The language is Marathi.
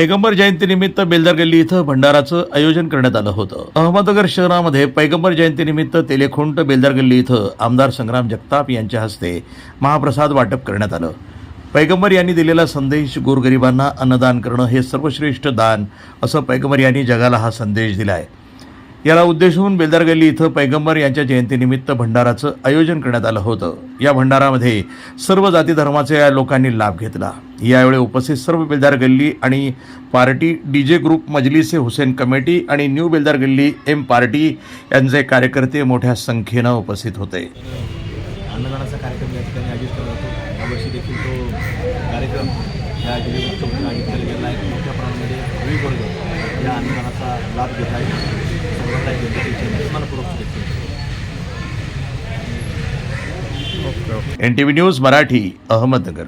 पैगंबर जयंतीनिमित्त बेलदार गल्ली इथं भंडाराचं आयोजन करण्यात आलं होतं. अहमदनगर शहरामध्ये पैगंबर जयंतीनिमित्त तेलेखुंट बेलदार गल्ली इथं आमदार संग्राम जगताप यांच्या हस्ते महाप्रसाद वाटप करण्यात आलं. पैगंबर यांनी दिलेला संदेश गोरगरिबांना अन्नदान करणं हे सर्वश्रेष्ठ दान असं पैगंबर यांनी जगाला हा संदेश दिला आहे याला उद्देशून बेलदार गल्ली इथं पैगंबर यांच्या जयंतीनिमित्त भंडाराचं आयोजन करण्यात आलं होतं. या भंडारामध्ये सर्व जाती धर्माच्या लोकांनी लाभ घेतला. यावेळी उपस्थित सर्व बेलदार गल्ली आणि party D J group Majlise Hussain committee आणि new Beldar Galli M party यांचे कार्यकर्ते मोठ्या संख्येनं उपस्थित होते. अन्नदानाचा कार्यक्रम या ठिकाणी आयोजित केला जातो. यावर्षी देखील तो कार्यक्रम या जिल्ह्यात आयोजित केला गेला आहे. मोठ्या प्रमाणामध्ये विविध वर्ग या अन्नदानाचा लाभ घेत आहेत. जनतेची इच्छा मनपूर्वक N T V news Marathi Ahmednagar.